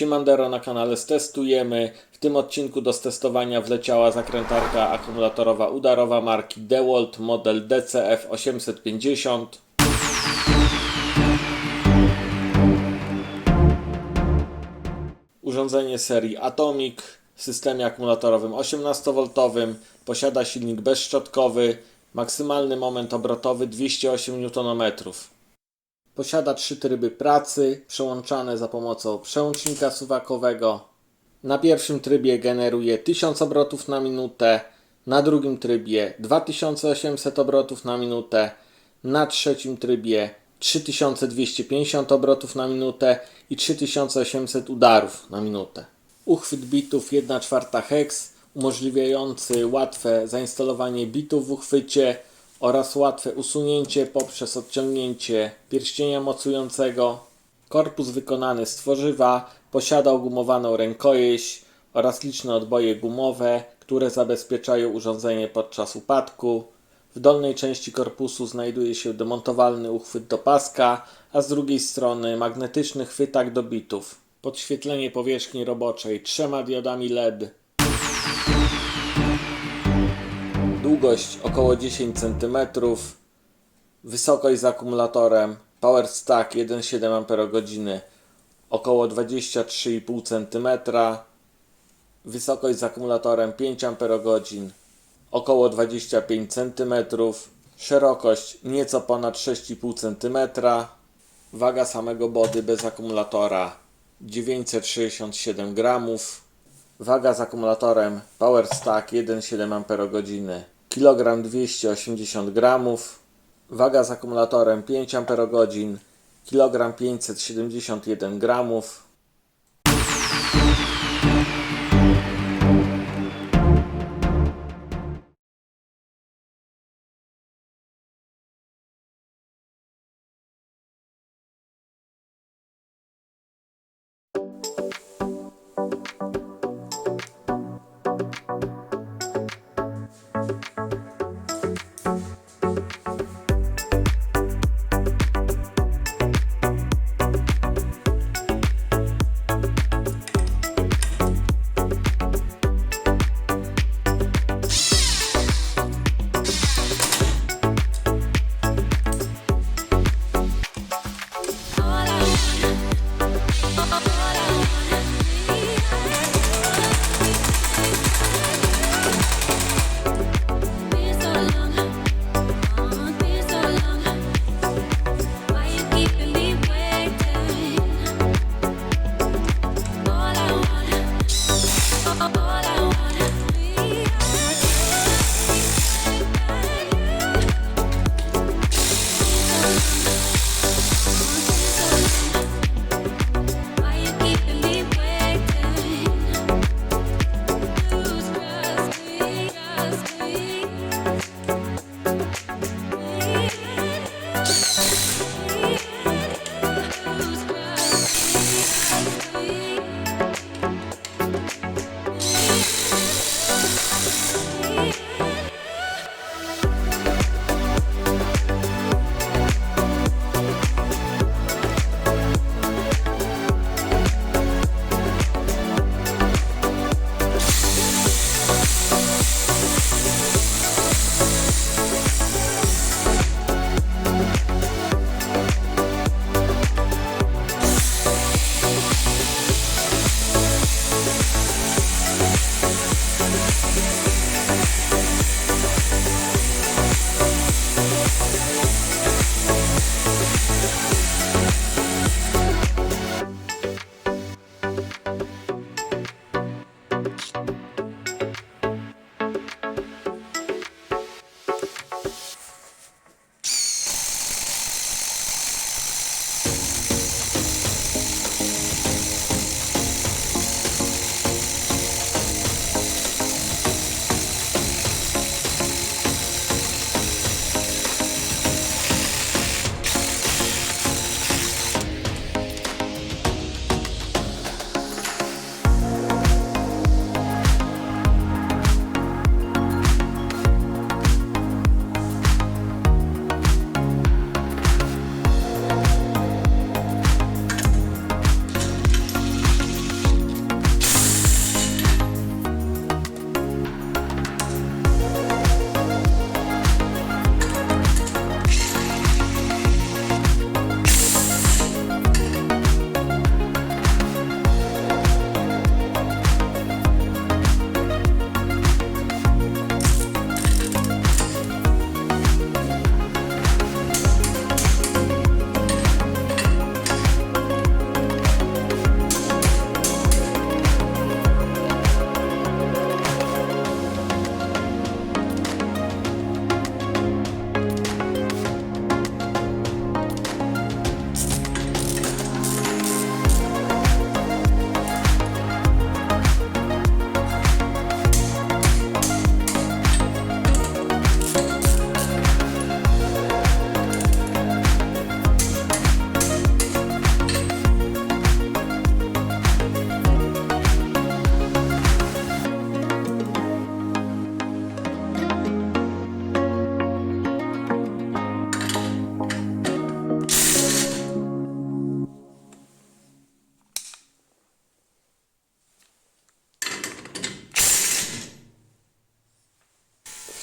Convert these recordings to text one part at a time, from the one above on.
Siemandero na kanale stestujemy. W tym odcinku do stestowania wleciała zakrętarka akumulatorowa udarowa marki DeWalt model DCF 850. Urządzenie serii Atomic w systemie akumulatorowym 18V, posiada silnik bezszczotkowy, maksymalny moment obrotowy 208 Nm. Posiada trzy tryby pracy, przełączane za pomocą przełącznika suwakowego. Na pierwszym trybie generuje 1000 obrotów na minutę, na drugim trybie 2800 obrotów na minutę, na trzecim trybie 3250 obrotów na minutę i 3800 udarów na minutę. Uchwyt bitów 1 czwarta hex umożliwiający łatwe zainstalowanie bitów w uchwycie oraz łatwe usunięcie poprzez odciągnięcie pierścienia mocującego. Korpus wykonany z tworzywa posiadał gumowaną rękojeść oraz liczne odboje gumowe, które zabezpieczają urządzenie podczas upadku. W dolnej części korpusu znajduje się demontowalny uchwyt do paska, a z drugiej strony magnetyczny chwytak do bitów. Podświetlenie powierzchni roboczej trzema diodami LED. Długość około 10 cm. Wysokość z akumulatorem Power Stack 1,7 Ah około 23,5 cm. Wysokość z akumulatorem 5 Ah około 25 cm. Szerokość nieco ponad 6,5 cm. Waga samego body bez akumulatora 967 gramów. Waga z akumulatorem Power Stack 1,7 Ah kilogram 280 gramów. Waga z akumulatorem 5 Ah kilogram 571 gramów.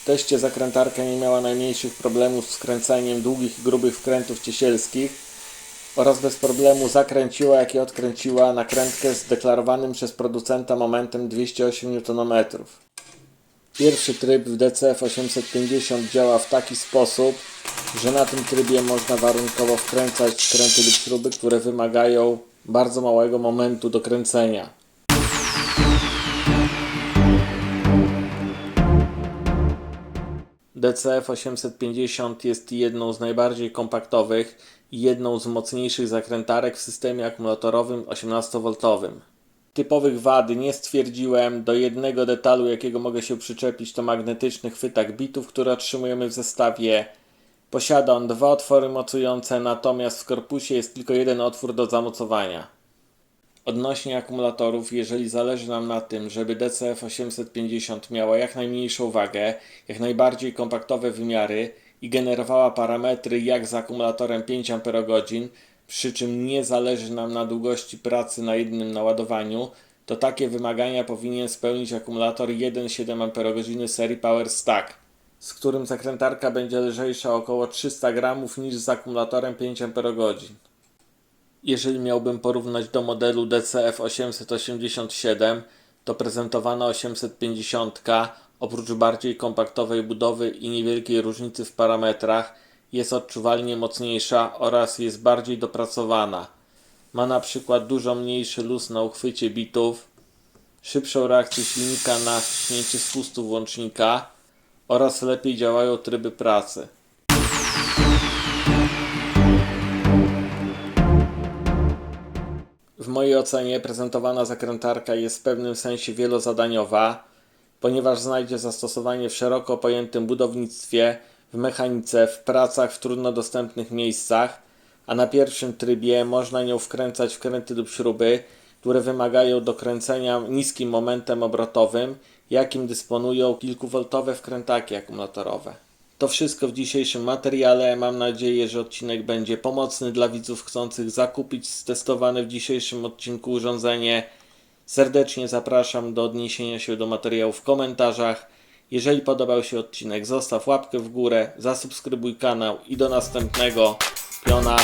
Teście zakrętarka nie miała najmniejszych problemów z kręceniem długich i grubych wkrętów ciesielskich oraz bez problemu zakręciła jak i odkręciła nakrętkę z deklarowanym przez producenta momentem 208 Nm. Pierwszy tryb w DCF 850 działa w taki sposób, że na tym trybie można warunkowo wkręcać skręty lub śruby, które wymagają bardzo małego momentu do kręcenia. DCF 850 jest jedną z najbardziej kompaktowych i jedną z mocniejszych zakrętarek w systemie akumulatorowym 18V. Typowych wad nie stwierdziłem. Do jednego detalu, jakiego mogę się przyczepić, to magnetyczny chwytak bitów, który otrzymujemy w zestawie. Posiada on dwa otwory mocujące, natomiast w korpusie jest tylko jeden otwór do zamocowania. Odnośnie akumulatorów, jeżeli zależy nam na tym, żeby DCF 850 miała jak najmniejszą wagę, jak najbardziej kompaktowe wymiary i generowała parametry jak z akumulatorem 5 Ah, przy czym nie zależy nam na długości pracy na jednym naładowaniu, to takie wymagania powinien spełnić akumulator 1,7 Ah serii Power Stack, z którym zakrętarka będzie lżejsza około 300 gramów niż z akumulatorem 5 Ah. Jeżeli miałbym porównać do modelu DCF 887, to prezentowana 850 oprócz bardziej kompaktowej budowy i niewielkiej różnicy w parametrach jest odczuwalnie mocniejsza oraz jest bardziej dopracowana. Ma na przykład dużo mniejszy luz na uchwycie bitów, szybszą reakcję silnika na wciśnięcie spustu włącznika oraz lepiej działają tryby pracy. W mojej ocenie prezentowana zakrętarka jest w pewnym sensie wielozadaniowa, ponieważ znajdzie zastosowanie w szeroko pojętym budownictwie, w mechanice, w pracach w trudno dostępnych miejscach, a na pierwszym trybie można nią wkręcać wkręty lub śruby, które wymagają dokręcenia niskim momentem obrotowym, jakim dysponują kilkuwoltowe wkrętaki akumulatorowe. To wszystko w dzisiejszym materiale. Mam nadzieję, że odcinek będzie pomocny dla widzów chcących zakupić testowane w dzisiejszym odcinku urządzenie. Serdecznie zapraszam do odniesienia się do materiału w komentarzach. Jeżeli podobał się odcinek, zostaw łapkę w górę, zasubskrybuj kanał i do następnego. Piona.